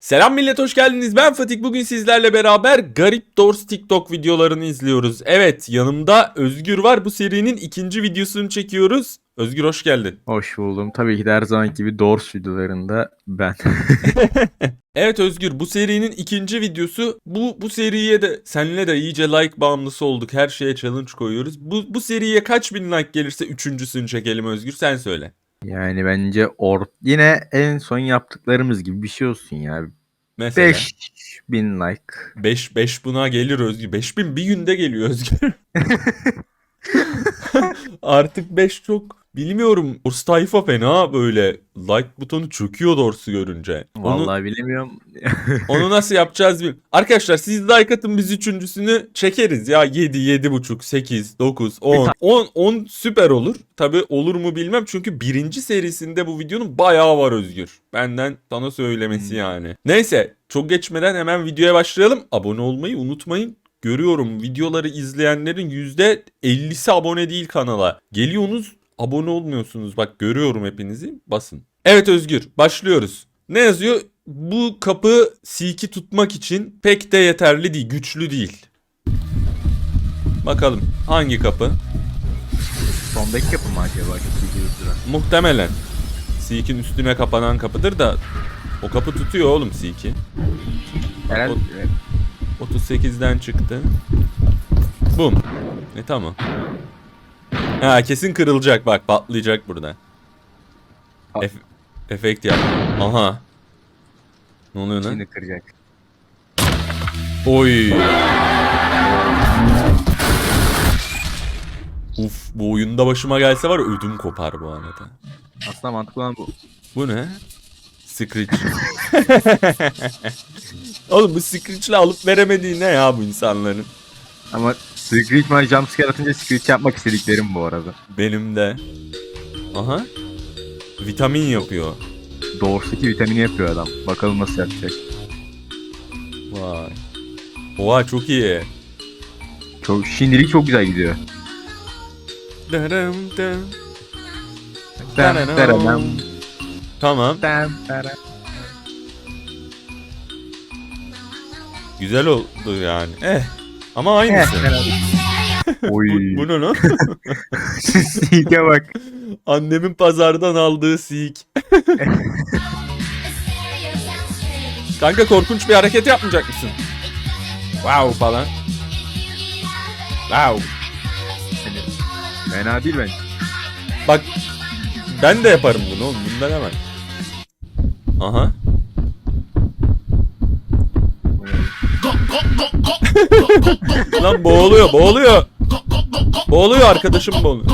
Selam millet hoş geldiniz. Ben Fatih. Bugün sizlerle beraber Garip Doors TikTok videolarını izliyoruz. Evet yanımda Özgür var. Bu serinin ikinci videosunu çekiyoruz. Özgür hoş geldin. Hoş buldum. Tabii ki de her zamanki gibi Doors videolarında ben. Evet Özgür bu serinin ikinci videosu. Bu bu seriye de seninle de iyice like bağımlısı olduk. Her şeye challenge koyuyoruz. Bu, bu seriye kaç bin like gelirse üçüncüsünü çekelim Özgür sen söyle. Yani bence or yine en son yaptıklarımız gibi bir şey olsun ya. Mesela 5000 like. 5 5 buna gelir Özgür. 5000 bir günde geliyor Özgür. Artık 5 çok bilmiyorum. Dors tayfa fena böyle like butonu çöküyor Dors'u görünce. Vallahi bilemiyorum. onu nasıl yapacağız bilmiyorum. Arkadaşlar siz like atın biz üçüncüsünü çekeriz ya 7, 7.5, 8, 9, 10. 10, 10 süper olur. Tabi olur mu bilmem çünkü birinci serisinde bu videonun bayağı var Özgür. Benden sana söylemesi Hmm. yani. Neyse çok geçmeden hemen videoya başlayalım. Abone olmayı unutmayın. Görüyorum videoları izleyenlerin %50'si abone değil kanala. Geliyorsunuz abone olmuyorsunuz. Bak görüyorum hepinizi. Basın. Evet Özgür başlıyoruz. Ne yazıyor? Bu kapı Seek'i tutmak için pek de yeterli değil, güçlü değil. Bakalım hangi kapı? Sondaki yapım mı acaba? Muhtemelen. Seek'in üstüne kapanan kapıdır da o kapı tutuyor oğlum Seek'i. Herhalde O- 38'den çıktı. Bum. E tamam. Ha kesin kırılacak bak patlayacak burada. Ef- efekt yap. Aha. Ne oluyor lan? içini kıracak. Oy. Uf bu oyunda başıma gelse var ödüm kopar bu arada. Aslında mantıklı olan bu. Bu ne? Screech. Oğlum bu Screech'le alıp veremediği ne ya bu insanların? Ama Screech bana jumpscare atınca Screech yapmak istediklerim bu arada. Benim de. Aha. Vitamin yapıyor. Doors'taki vitamini yapıyor adam. Bakalım nasıl yapacak. Vay. Oha çok iyi. Çok, şimdilik çok güzel gidiyor. Darım taradam, Tamam. Güzel oldu yani. Eh. Ama aynısı. Oy. bu, bu ne lan? Bak. Annemin pazardan aldığı sik. Kanka korkunç bir hareket yapmayacak mısın? Wow falan. Wow. Fena değil bence. Bak ben de yaparım bunu oğlum. Bundan hemen. Aha. Lan boğuluyor, boğuluyor. Boğuluyor arkadaşım boğuluyor.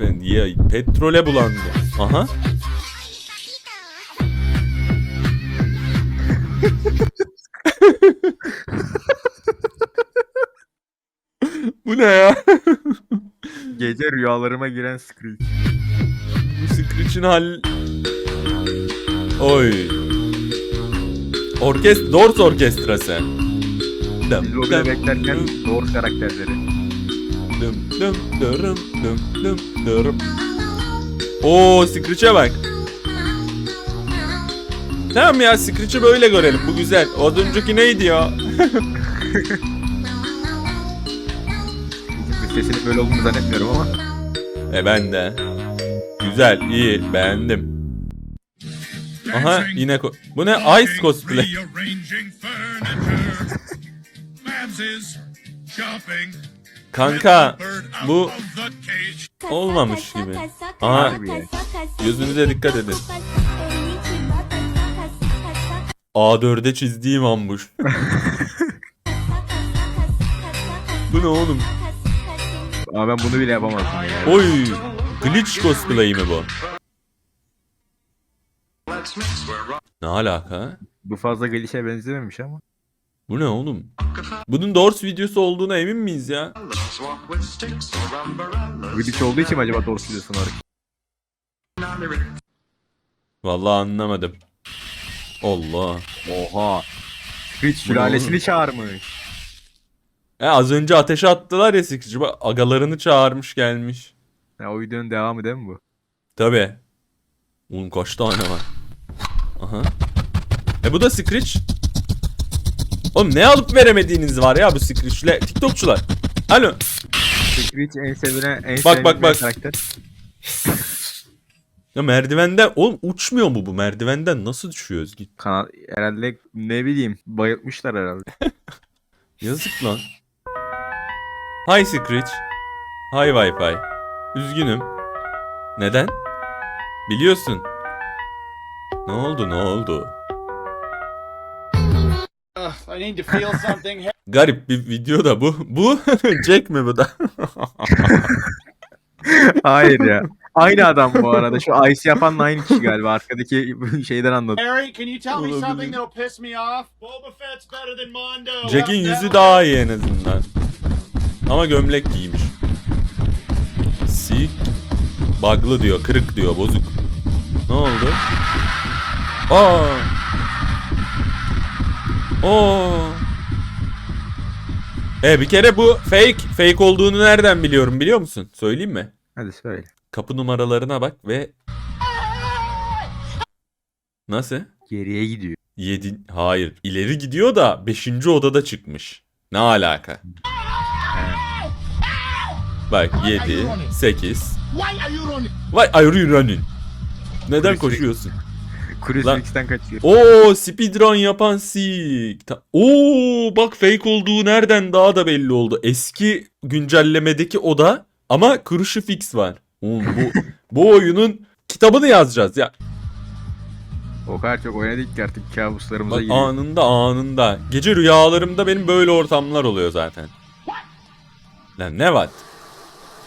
Ben ya petrole bulandı. Aha. Bu ne ya? Gece rüyalarıma giren Screech. Bu Screech'in hal... Oy. Orkest Doors orkestrası. Dım, Biz lobide dım, beklerken Doors karakterleri. dım, dım, dırım, dım, dım, dırım. Oo Screech'e bak. Tamam ya Screech'i böyle görelim. Bu güzel. O önceki neydi ya? Sesinin böyle olduğunu zannetmiyorum ama. E ben de. Güzel, iyi, beğendim. Aha yine ko- Bu ne? Ice cosplay. Kanka bu olmamış gibi. Aha gözünüze dikkat edin. A4'e çizdiğim ambuş. Bu ne oğlum? Ama ben bunu bile yapamazdım ya. Oy! Glitch cosplay mi bu? Ne alaka? Bu fazla gelişe benzememiş ama. Bu ne oğlum? Bunun Doors videosu olduğuna emin miyiz ya? Glitch olduğu için mi acaba Doors videosunu var? Vallahi anlamadım. Allah. Oha. Ne sülalesini çağırmış. E az önce ateşe attılar ya Screech'i. Bak agalarını çağırmış gelmiş. Ya o videonun devamı değil mi bu? Tabi. Oğlum kaç tane var? E bu da Screech. Oğlum ne alıp veremediğiniz var ya bu Screech'le. TikTokçular. Alo. Screech en sevilen en Bak, bak, bak. karakter. Ya merdivenden oğlum uçmuyor mu bu merdivenden nasıl düşüyor Özgür? Kanal herhalde ne bileyim bayıltmışlar herhalde. Yazık lan. Hi Screech. Hi Wi-Fi. Üzgünüm. Neden? Biliyorsun. Ne oldu ne oldu? Ugh, I need to feel something. Garip bir video da bu. Bu Jack mi bu da? Hayır ya. Aynı adam bu arada. Şu Ice yapanla aynı kişi galiba. Arkadaki şeyden anladım. Harry, can you tell me Olabilir. something that'll piss me off? Boba Fett's better than Mondo. Jack'in yüzü daha iyi en azından. Ama gömlek giymiş. Sik. Bug'lı diyor, kırık diyor, bozuk. Ne oldu? Aa. Oo. E bir kere bu fake. Fake olduğunu nereden biliyorum biliyor musun? Söyleyeyim mi? Hadi söyle. Kapı numaralarına bak ve... Nasıl? Geriye gidiyor. 7 hayır ileri gidiyor da 5. odada çıkmış. Ne alaka? Bak 7 8 Why are you running? Neden koşuyorsun? Cruise Lan- Fix'ten kaçıyor. Oo speedrun yapan sik. Ta- Oo bak fake olduğu nereden daha da belli oldu. Eski güncellemedeki oda ama kuruşu fix var. Oğlum bu bu oyunun kitabını yazacağız ya. O kadar çok oynadık ki artık kabuslarımıza Bak giriyor. anında anında. Gece rüyalarımda benim böyle ortamlar oluyor zaten. Lan ne var?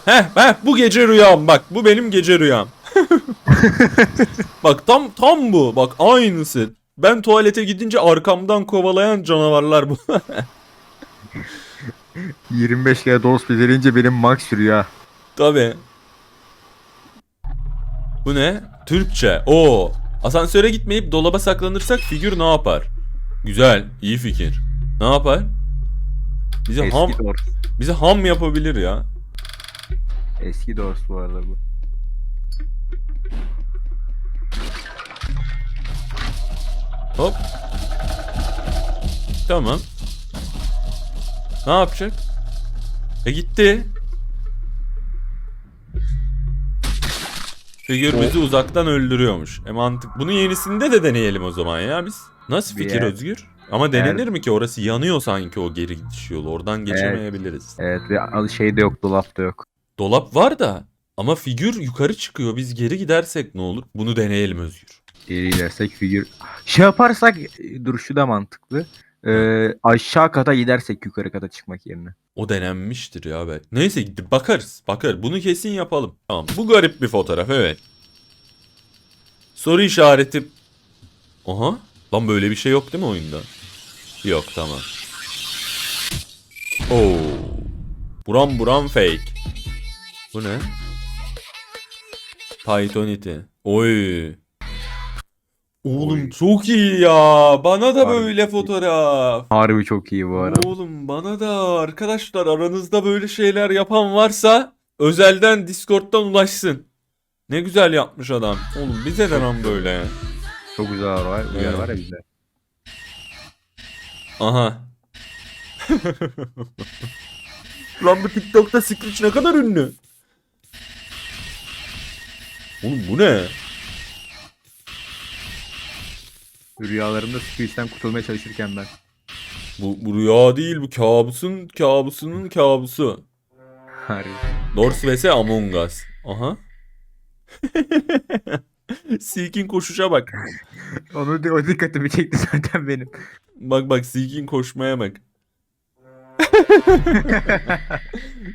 Heh heh bu gece rüyam bak bu benim gece rüyam. bak tam tam bu bak aynısı. Ben tuvalete gidince arkamdan kovalayan canavarlar bu. 25 kere dost bezelince benim max sürüyor. Tabi. Bu ne? Türkçe. Oo. Asansöre gitmeyip dolaba saklanırsak figür ne yapar? Güzel, iyi fikir. Ne yapar? Bize ham Eski dost. bize ham yapabilir ya. Eski dost bu arada bu. Hop. Tamam. Ne yapacak? E gitti. Figür bizi uzaktan öldürüyormuş. E mantık. Bunun yenisinde de deneyelim o zaman ya biz. Nasıl fikir yer- Özgür? Ama denenir mi ki orası yanıyor sanki o geri gidiş yolu. Oradan geçemeyebiliriz. Evet ve al- şey de yok dolapta yok. Dolap var da ama figür yukarı çıkıyor. Biz geri gidersek ne olur? Bunu deneyelim Özgür. Geri gidersek figür. Şey yaparsak e, dur şu da mantıklı. Ee, aşağı kata gidersek yukarı kata çıkmak yerine. O denenmiştir ya be. Neyse bakarız. Bakar. Bunu kesin yapalım. Tamam. Bu garip bir fotoğraf evet. Soru işareti. Aha. Lan böyle bir şey yok değil mi oyunda? Yok tamam. Oo. Buram buram fake. Bu ne? Pythonity. Oy. Oğlum Oy. çok iyi ya. Bana da Harbi böyle fotoğraf. Harbi çok iyi bu arada. Oğlum bana da arkadaşlar aranızda böyle şeyler yapan varsa özelden Discord'dan ulaşsın. Ne güzel yapmış adam. Oğlum bize de lan böyle. Çok güzel var. Bu yer Evet. var ya bizde. Aha. lan bu TikTok'ta Screech ne kadar ünlü. Oğlum bu ne? Rüyalarımda Squeeze'den kurtulmaya çalışırken ben. Bu, bu rüya değil bu kabusun kabusunun kabusu. Harbi. Dors vs Among Us. Aha. Seek'in koşuşa bak. Onu o dikkatimi çekti zaten benim. Bak bak Seek'in koşmaya bak.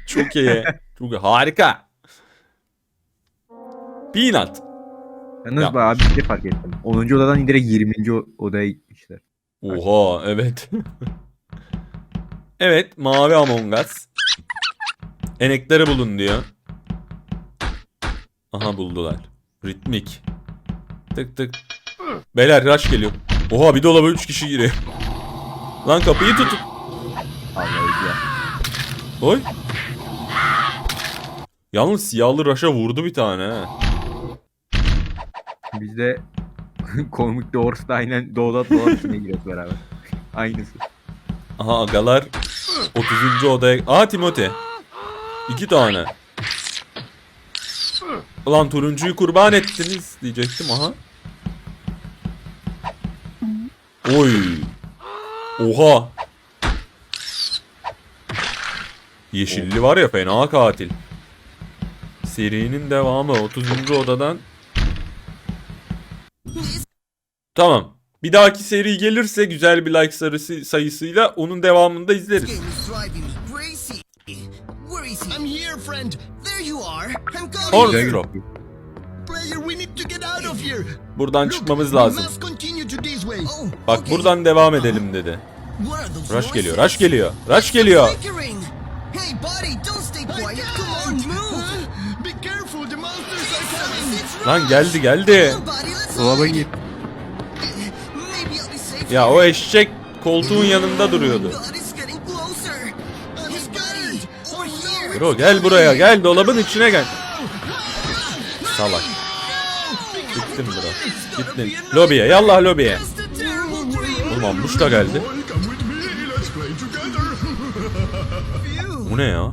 Çok iyi. Çok iyi. Harika. Peanut. Yalnız Ya. bayağı bir şey fark ettim. 10. odadan direkt 20. o- odaya gitmişler. Oha evet. evet mavi Among Us. Enekleri bulun diyor. Aha buldular. Ritmik. Tık tık. Beyler rush geliyor. Oha bir dolaba 3 kişi giriyor. Lan kapıyı tutun. Allah'ı ya. Oy. Yalnız siyahlı Raş'a vurdu bir tane ha. Bizde Komik Doğrusu aynen Doğuda Doğuda içine giriyoruz beraber. Aynısı. Aha agalar 30. odaya... Aa Timothy. İki tane. Ulan turuncuyu kurban ettiniz diyecektim aha. Oy. Oha. Yeşilli var ya fena katil. Serinin devamı 30. odadan. Tamam. Bir dahaki seri gelirse güzel bir like sarısı sayısıyla onun devamını da izleriz. game is driving me crazy. Where is he? I'm here, friend. There you are. I'm coming. Horse drop. Player, we need to get out of here. Buradan çıkmamız lazım. Oh, Bak okay. buradan devam edelim dedi. Rush geliyor, rush geliyor, rush geliyor. Flickering. Hey, buddy, don't stay Ya o eşek koltuğun yanında duruyordu. Bro gel buraya gel dolabın içine gel. Salak. Gittim bro. Gittim. Lobiye yallah lobiye. Oğlum ambush da geldi. Bu ne ya?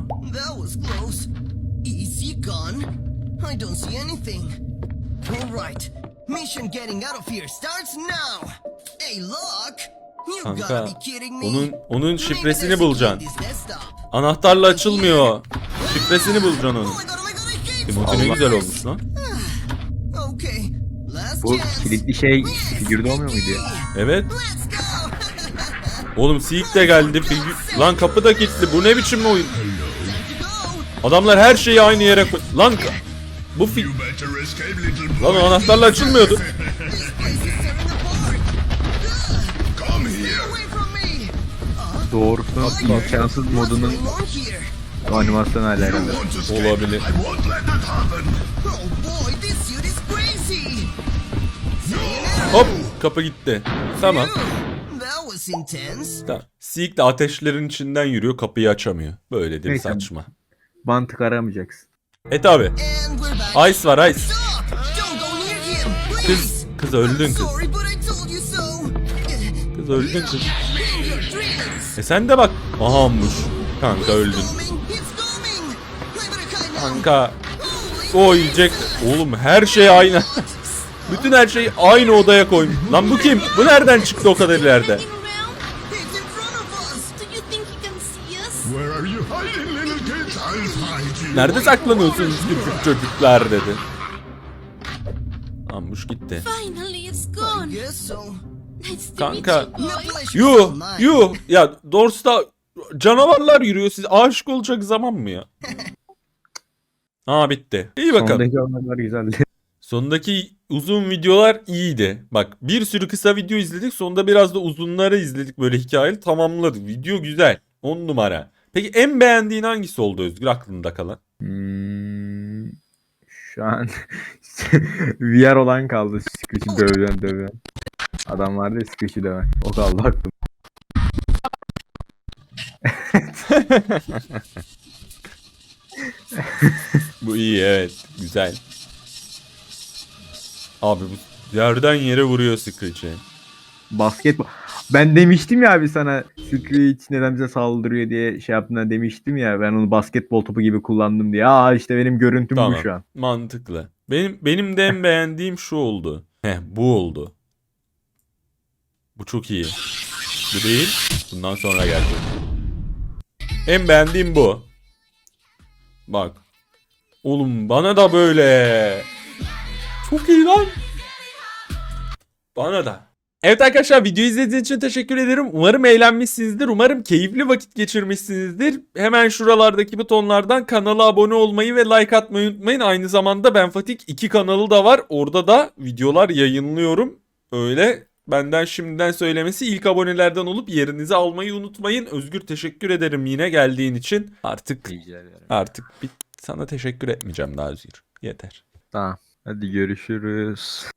Mission getting out of here starts now. Hey, look. You Kanka onun onun şifresini bulacaksın. Anahtarla açılmıyor. Şifresini bulacaksın Oh onun. oh hate Timothy ne güzel olmuş lan. Bu kilitli şey figürde olmuyor muydu ya? Evet. Oğlum Seek de geldi. Figür... Lan kapı da kilitli. Bu ne biçim oyun? To go. Adamlar her şeyi aynı yere koy... Lan bu fi... Lan o anahtarla açılmıyordu. Doğrusu imkansız modunun animasyonu hala herhalde. Olabilir. Hop kapı gitti. Tamam. Tamam. Seek de ateşlerin içinden yürüyor kapıyı açamıyor. Böyle de bir Neyse. saçma. Mantık aramayacaksın. Et abi. And we're back. Ice var ice. Kız, kız öldün kız. Kız öldün kız. E sen de bak. Ahamış. Kanka öldün. Kanka. O yiyecek. Oğlum her şey aynı. Bütün her şeyi aynı odaya koymuş. Lan bu kim? Bu nereden çıktı o kadar ileride? Nerede saklanıyorsunuz küçük çocuklar dedi. Ambuş gitti. Kanka. Yuh yuh. Ya Dors'ta canavarlar yürüyor. Siz aşık olacak zaman mı ya? Aa bitti. İyi bakalım. Sondaki olanlar güzeldi. Sondaki uzun videolar iyiydi. Bak bir sürü kısa video izledik. Sonunda biraz da uzunları izledik böyle hikayeli tamamladık. Video güzel. 10 numara. Peki en beğendiğin hangisi oldu Özgür aklında kalan? Hmm, şu an VR olan kaldı. Screech'i dövden dövden. Adam vardı ya Screech'i döven. O kaldı aklım. Bu iyi evet. Güzel. Abi bu yerden yere vuruyor Screech'i. Basketbol. Ben demiştim ya abi sana Screech neden bize saldırıyor diye şey yaptığında demiştim ya ben onu basketbol topu gibi kullandım diye. Aa işte benim görüntüm Tamam. bu şu an. Mantıklı. Benim benim de en beğendiğim şu oldu. Heh bu oldu. Bu çok iyi. Bu değil. Bundan sonra geldi. En beğendiğim bu. Bak. Oğlum bana da böyle. Çok iyi lan. Bana da. Evet arkadaşlar video izlediğiniz için teşekkür ederim. Umarım eğlenmişsinizdir. Umarım keyifli vakit geçirmişsinizdir. Hemen şuralardaki butonlardan kanala abone olmayı ve like atmayı unutmayın. Aynı zamanda Ben Fatik 2 kanalı da var. Orada da videolar yayınlıyorum. Öyle benden şimdiden söylemesi ilk abonelerden olup yerinizi almayı unutmayın. Özgür teşekkür ederim yine geldiğin için. Artık artık bir sana teşekkür etmeyeceğim daha Özgür. Yeter. Tamam. Hadi görüşürüz.